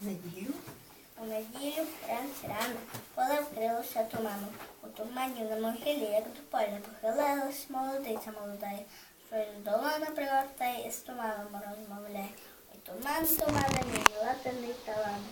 неділю. У неділю вранці рано поле вкрилося туманом. У тумані на могилі, як до поля, похилилась молодиця молодая, щось долона привертає і з туманом розмовляє. Ой, туман, тумане, мій латаний талант.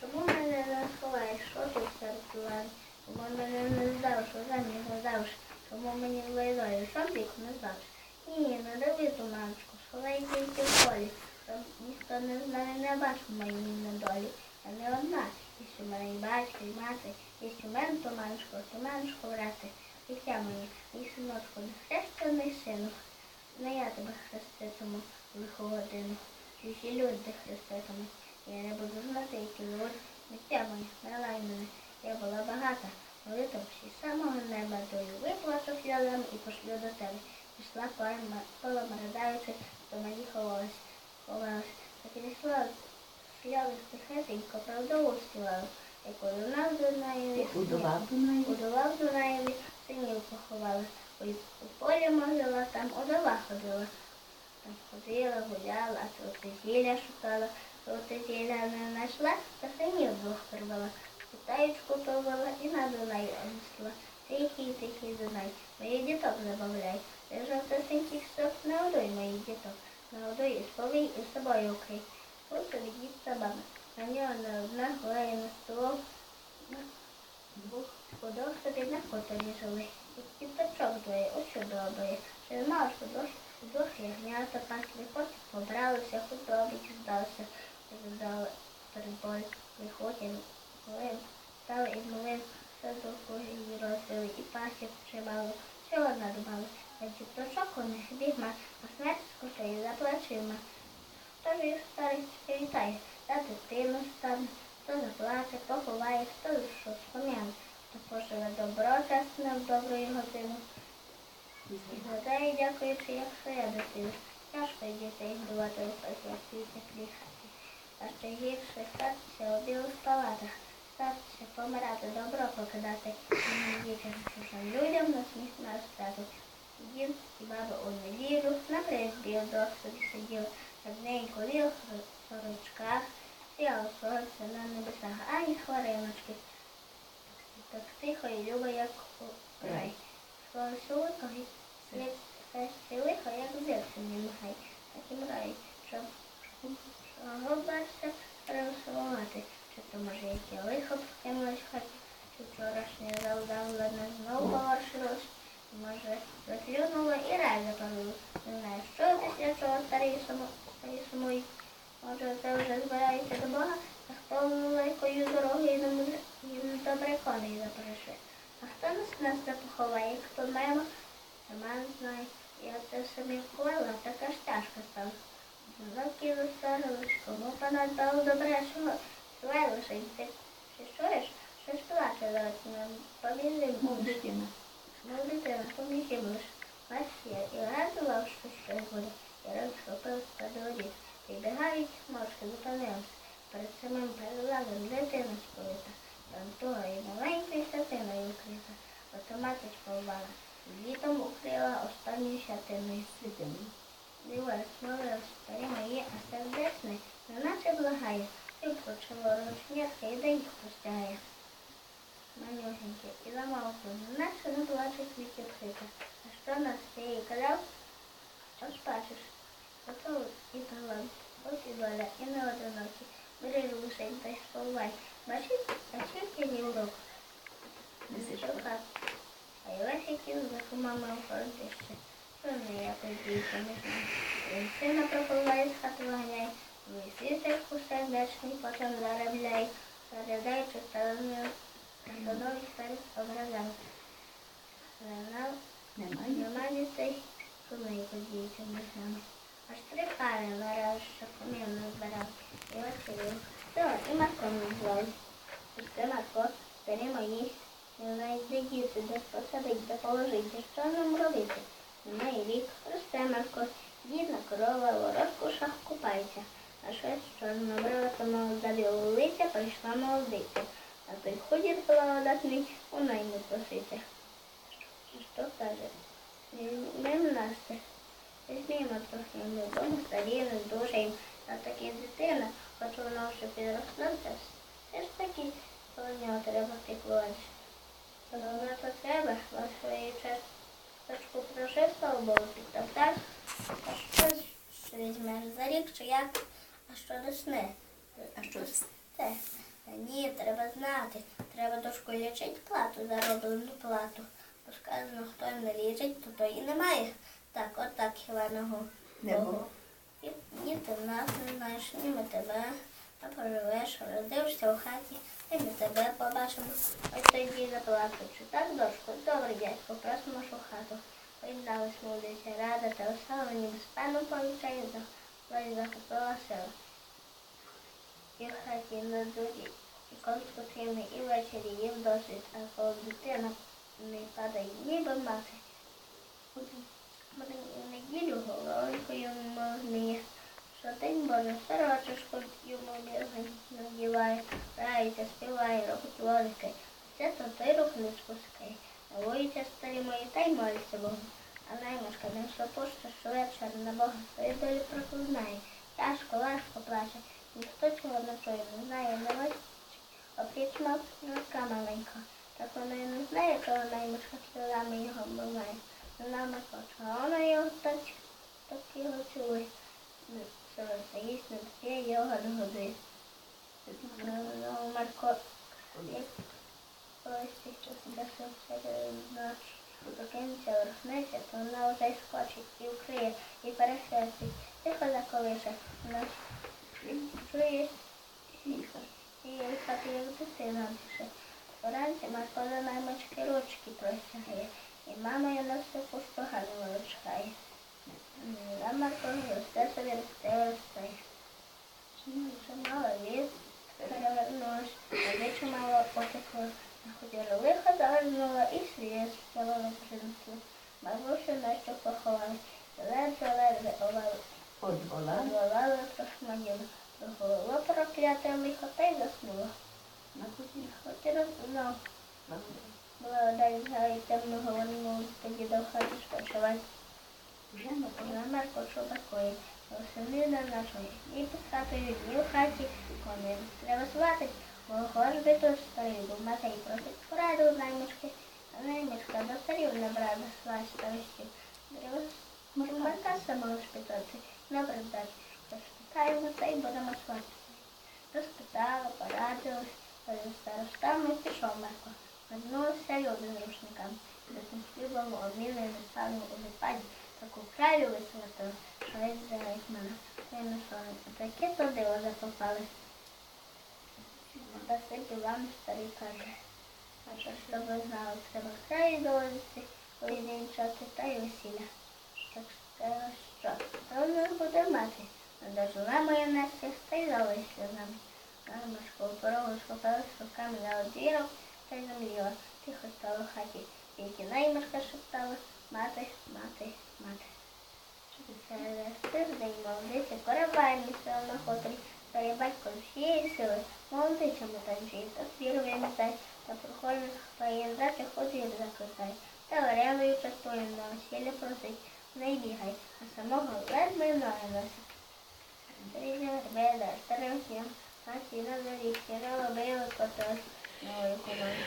Чому мене не ховаєш, що тут серед туман? Чому мене не здав, що заміж не здавш? Чому мені долі, що вік не здавш? Ні, не роби туманчику, сховай тільки в полі, ніхто не знає, не бачив моїй недолі. Я не одна, і що мене і батько, і мати, і мене туманчику, туманчику брати. Дитя моє, мій синочку, не хрещений сину, не я тебе хреститиму в лиху годину. Чужі люди хреститиму. Я не буду знати, які люди. Дитя моє, не лай мене. Я була багата, молитимся з самого неба дою. Виплачу сльозами і пошлю до тебе. Пішла полем ридаючи, до мені. Ховалась. І сльози тихесенько, правдову співала. Яку до нас Дунаєві, Будував Дунаю. Будував Дунаєві, синів поховала. Ой, у полі могила, там удова ходила. Там ходила, гуляла, а тут зілля шукала, тут зілля не знайшла, та синів двох прибила. Китаєчку повела і на Дунай онесла. Тихий, тихий Дунай, моїх діток забавляй. Ти жовтосеньких соп не одуй моїх діток. Не одуй із полей і собою укрий. Ось від собака. На нього не одна горе на столом. Ходок собі на хуторі жили. І діточок двоє, ось що добре. Через мало ходок, двох ягнята пасли, потім побралися, худобі здався. Здали перебой, виходять, коли стали і млин, все довго її розвили, і пасів чимало, всього надбали. А діточок у них бігма, а смерть скотає за плечима. Хто їх старість привітає, та дитину стане, хто заплаче, поховає, хто що спом'яне, хто поживе добро чесне в добру годину. І гадає, дякуючи, як своя дитина. Тяжко дітей годувати у теплі хаті. А ще гірше статися у білих палатах, статися помирати, добро покидати, і дітям чужим людям на сміх на розтрату. Дід і баба у неділю на призбі вдох собі сиділи, над нею корів в сорочках, сіяло сонце на небесах, ані хвариночки. Так тихо і любо, як у рай. Сонце лихо, лихо, як зірці не махай. Так і мрай, щоб чого бачиться пересувати. Чи то може яке лихо покинулось хаті, чи вчорашнє завдавлене знову повершилось. Може, заклюнуло і рай запалило. Не знаю, що після чого старі само- старі. Може, це вже збирається до Бога, а хто великою дорогою їм добре коней запреше. А хто нас нас не поховає, хто мимо, сама знає. Я це собі вклала, така ж тяжко стала. Роки висорились, кому понадбав добрешого. Свай лише ти чи чуєш, щось плаче зараз нам побіжимо. Дитина. Ну, дитина, поміжимо лиш. Масія, і радував, що щось буде. І розхопив та дворі. Підбігають морські, зупинилися. Перед самим переладом дитина сповіта. Того і маленькою хатиною укрита. Автоматичка вбала. Літом укрила останньою хатиною. Дитина. Дивилась, молилась, старі мої, а сердечне, неначе благає. І почало ручнятка і день простягає. Манюсеньке, і замовкли, неначе не плаче світі пхика. А що нас цієї казав? Ось бачиш, готов і талант, ось і доля, і не одинокі. Бери лишень та й сповай. Бачить, а тільки ні урок. Шукав. А й весь який за мама в фронтище. Що не я подійся, не знаю. Він сина пропливає з хати вганяй. Мій світер потім заробляй. Заглядаючи стороною, становить перед образом. Знав, Немає. нема дітей, коли подіється ними. Аж три пари нараз, що комів не збирав. І очевидно. Все, і Марком назвав. І це Марко, старі мої, не знають, де діти, де посадить, де положить, де що нам робити. Немає рік, росте Марко, дідна корова, ворожку шах купається. А щось чорно набрала, то молода білолиця, прийшла молодиця. Худір благодатний у найми проситься. Що каже? Візьмемо Настя. Візьмімо трохи додому, старі, не дуже їм. А таки дитина хоч воно вже підросло, це все ж таки про нього треба піклуватися. Воно то треба, на своїй часточку прожив, слава Богу, підтоптав. А що візьмеш за рік, чи як? А що досне? А що? Це. Та ні, треба знати. Треба дошку лічить плату, зароблену плату. Бо сказано, хто не лічить, то той і немає. Так, от так, Іваного. Не було. Ні ти нас не знаєш, ні ми тебе. А поживеш, родився у хаті, і ми тебе побачимо. Ось тоді заплачуть. Чи так, дошку? Добре, дядько, просимо ж у хату. Поєдналась молодиця рада та з паном повічаю, за захопила сила. І в хаті на дворі, і коли потрібно, і ввечері їм досить, а коли дитина не падає, ніби мати. В неділю мовниє, що день Боже сорочечку йому надіває, грається, співає, робить волики. Це то той рух не спускає. Навоються старі мої та й моляться Богу. А наймашка не сопуща, що вечір на Бога свою долю проклинає. Тяжко, важко плаче. Ніхто цього не чує, не знає, не бачить. Опріч мавка маленька. Так вона і не знає, чого наймашка сльозами його буває. Вона не хоче, а вона його так, так його цілує. Що їсть не п'є, його не годує. Ну, Марко, покинеться, ворухнеться, то вона вже скочить і вкриє, і перехрестить. Тихо заколише. Вона Вранці Марко до наймички ручки простягає. І мама його на все пустогано вилучкає. А Марко росте собі росте, росте. Вже мало літ, перевернулась, обличчя мало потекло. Находила лихо, завернула і сліз стягнула принесли. Бабусю Настю поховали. Ледве-ледве овали. Подвола. Обвалали прошманіли. Голово прокляте лихо та й заснула. На куті. От і знов була далі згає темного вольну, тоді до хати спочивати. Вже Вона Марко, що такої? Восени на нашої. Ні під хатою, ні в хаті. Кони треба звати. Бо ж би то старий, бо матері просить пораду наймички. А наймичка до старів не брала свай старості. Треба Марка сама. Добре, далі. Розпитаємо це і будемо свати. Порадилась, але старостами пішов Марко. Вернулися люди з рушниками. Співало обміли не стали у випаді. Таку краю висвятили, що весь зелень мене. Не сонце. Таке то диво закопали. Сипі вам старий каже. А що ж ви знали, треба краю доводити, поєдинчати та й весілля. Так що? То не буде мати. Дожила моя Настя, та й залишила з нами. Мамочка у порогу схопилась руками на одвірок та й замліла. Тихо стало в хаті. Тільки наймашка шептала мати, мати, мати. Тиждень молодиці корабай місцево на хоторі, та є батько всієї сили, молодиця метанчі, та свір вимітай, та прохожих поїздати ходить закликай, та вареною частою на весілля просить, не бігай, а самого ледве носить. Різня беда, старим а сіна за рік, сіра робила котось новою команду.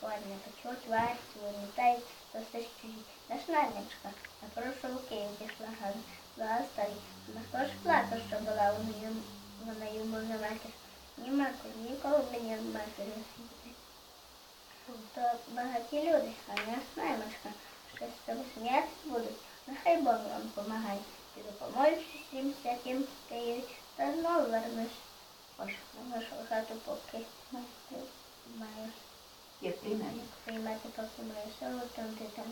Сьогодні печуть варці, вимітай, то все чужі. Наш наймичка, на прошу Київ пішла гана, була. На ж плакав, що була у неї, вона йому не матір. Ні матір, ніколи мені світить. То багаті люди, а не наймичка, що з того сміятися будуть, нехай Бог вам помагає. Ти допоможеш всім святим Києві, та знову вернеш. Ось, на нашу хату поки маєш. Є приймання. Приймати поки моє село, там ти там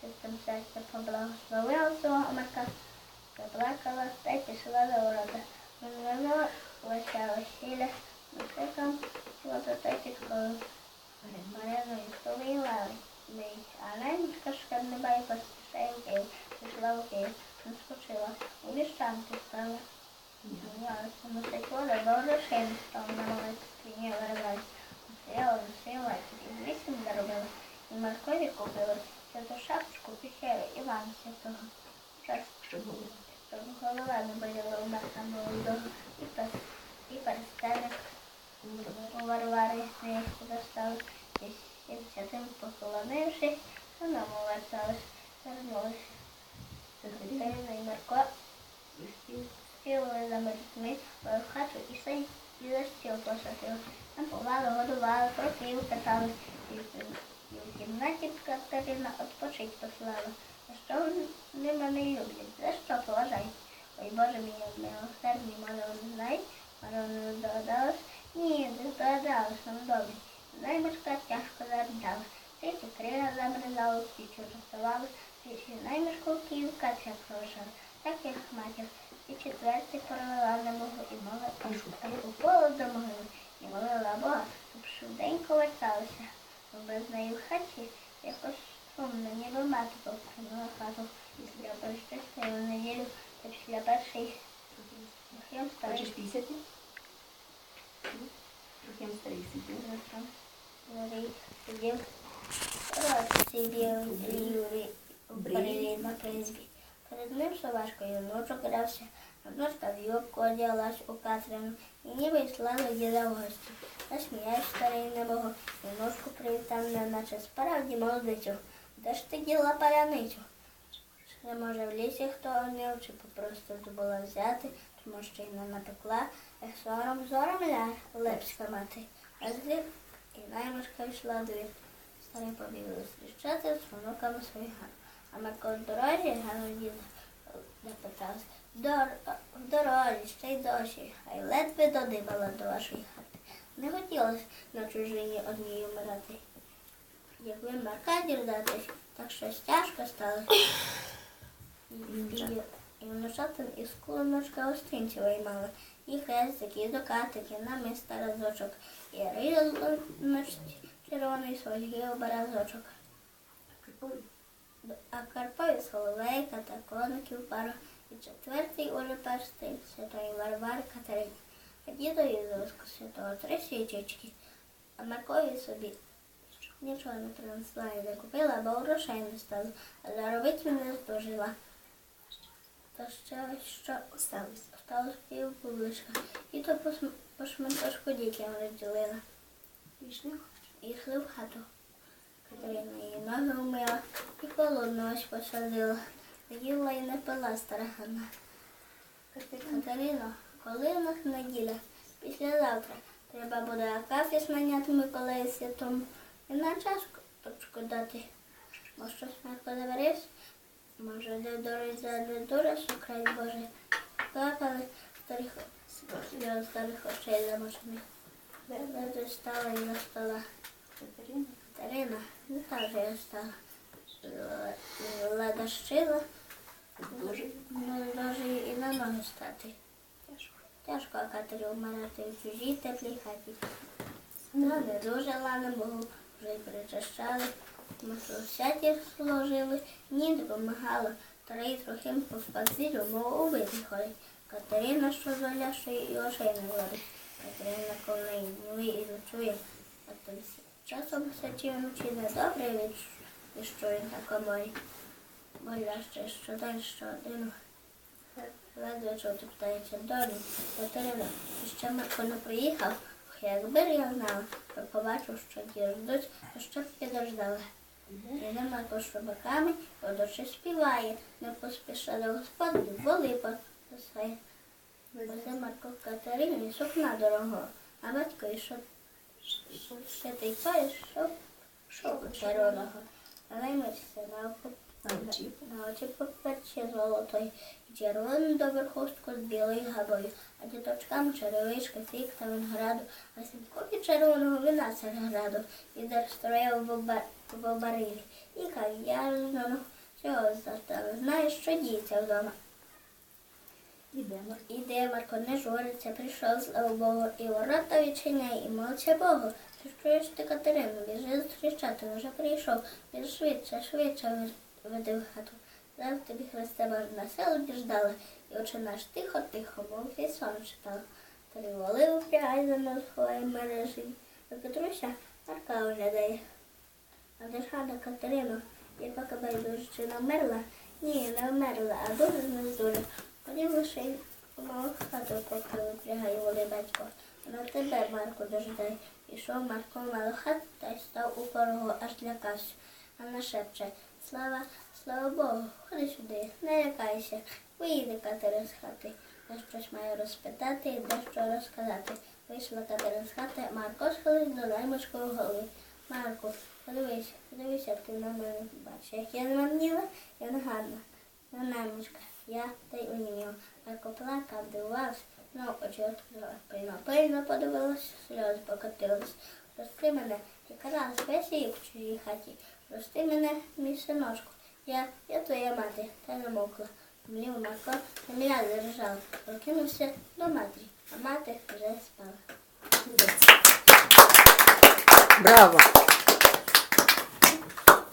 систем серця поблагословила свого Марка, заплакала та й пішла до ворота. Воно лише весілля, мусиком, чого та й підколо. Маряною стоїла, а наймічка ж не бає поспішає в Київ, пішла в Київ, не скочила, у віщанки стала. Сміялася, мусить вода, до грошей не став на молитві, не виражайся. Стояла, засила, і вісім заробила. І Маркові купила святу шапочку, піхеру, Івана святого. Час Що було? щоб голова не боліла у Марка молодого, і, пер, і перстеник у Варвари книжку достали, і сімдесятим поклонивши, додому вертались, вернулися. Катерина і Марко І спів. Сіли за дітьми в хату і сей і за стіл посадили. Там повали, годували, про питали. І, в- кімнаті Катерина відпочить послала. За що вони мене люблять? За що поважають? Ой, Боже мій милосердний, може вони знають? Може не здогадались? Ні, не здогадались, нам добре. Наймичка тяжко заридала. Тисячі крига забризала, птічу рисували, тисячі наймичку в Київ каця прожила. Так як матір. І четвертий провела на Богу і молила а у поле до могили. І молила Бога, щоб швиденько верталися. Бо без неї в хаті якось сумно, ніби мати покинула хату. Після першої в неділю та після Трохим Хочеш пісяти? Трохим старий сидів. Перед ним собачкою ночок грався. Ножка в юбку одяглась у Катрину і ніби йшла до діда в гості. Насміяєш старий небого, і ножку привітав, неначе справді молодицю. Де ж ти діла паляницю? Не може в лісі хто обняв, чи попросту забула взяти, тому що й не напекла, ех сором зором ля, лепська мати. А і наймашка йшла до двір. Старий побігли зустрічати з онуками своїх ган. А Марко в дорозі Гану діда запитався. В дорозі, ще й дощі, а й ледве додибала до вашої хати. Не хотілося на чужині одній умирати. Якби Марка діждатись, так щось тяжко стало. І, і, і внушатин із кулоночка гостинці виймала. І хрестик, і докатики, на миста разочок. І ризочці червоний свої образочок. А Карпові соловейка та коників пара. І четвертий уже перстень святої Варвари Катерині. А дідові зовску святого три свічечки. А Маркові собі нічого не принесла і не купила, бо грошей не стало. А заробити не здужила. То ще що Осталось. сталося пів публичка. І то по, шматочку дітям розділила. І йшли в хату. Катерина її ноги вмила і холодну ось посадила. Не їла і не пила стара Ганна. Катерино, коли у нас неділя? Післязавтра. Треба буде акафіс наняти Миколаю святому і на чашку дати. Може, щось м'яко забереш? Може, де дорозі де дорож, край Боже. Плакали старих, його старих очей замочені. Ледве стала і за стола. Катерина. Не та вже я стала. Леда щила, не може і на ноги стати. тяжко. Катері вмирати в чужій теплій хаті. Ну, не дуже лане Богу, вже й причащали. Що всякі служили, ні допомагало. Старий трохи поспазилю, мов убити ходить. Катерина, що золя, що і очей не водить. Катерина коли гніви і зачує. А тим часом сечі вночі недобре відчує на коморі. Боляще, що день, що один. Ледве чути птається долі. Катерина, ще Марко не приїхав. Якби я знала, то побачив, що ті ждуть, то що б підождала. Іде Марко з шубаками, водочі співає, не поспіша до господи, воли пососає. Везе Марко Катерині сукна дорого, а батько йшов ще той пояс, щоб шовку червоного. Але мирся на очі. на очі поперче золотої і червону доверхустку з білою габою, а діточкам черевичка, фік та винограду, а сімкові червоного вина царграду, і дерстроєв в обарилі, і кав'ярного цього застали. Знаєш, що діється вдома. Іде Марко, не журиться, прийшов, слава Богу, і ворота відчиняє, і молче Богу. Ти чуєш ти, Катерину, біжи зустрічати, вже прийшов. Біж швидше, швидше веди в хату. Зараз тобі Христе Боже на село біждала, і очі наш тихо, тихо, мов твій сон читала. Триволи упрягай за нас ховає мережі. Петруся Марка оглядає. А де ж хата Катерина, яка байдужчина вмерла? Ні, не вмерла, а дуже не. Ходив лише у малу хату, поки випрягає воли батько. На тебе, Марко, дождай. Ішов Марко в малу хату та й став у порогу, аж лякався. А на шепче, слава, слава Богу, ходи сюди, не лякайся, виїде Катерина з хати. Я щось маю розпитати і дещо розказати. Вийшла Катерина з хати, Марко схилив до наймичкої голови. Марко, подивись, як ти на мене бачиш. Як я змарніла, я не гарна. Я наймичка, я та й уніміла. Марко плакав, дивувався, ну очі відкрила. Пильно, пильно подивилася, сльози покотились. Прости мене, якраз весь рік в чужій хаті. Прости мене, мій синочку. Я, я твоя мати, та не мокла. Млів Марко, на мене заржав. Прокинувся до матері, а мати вже спала. Браво!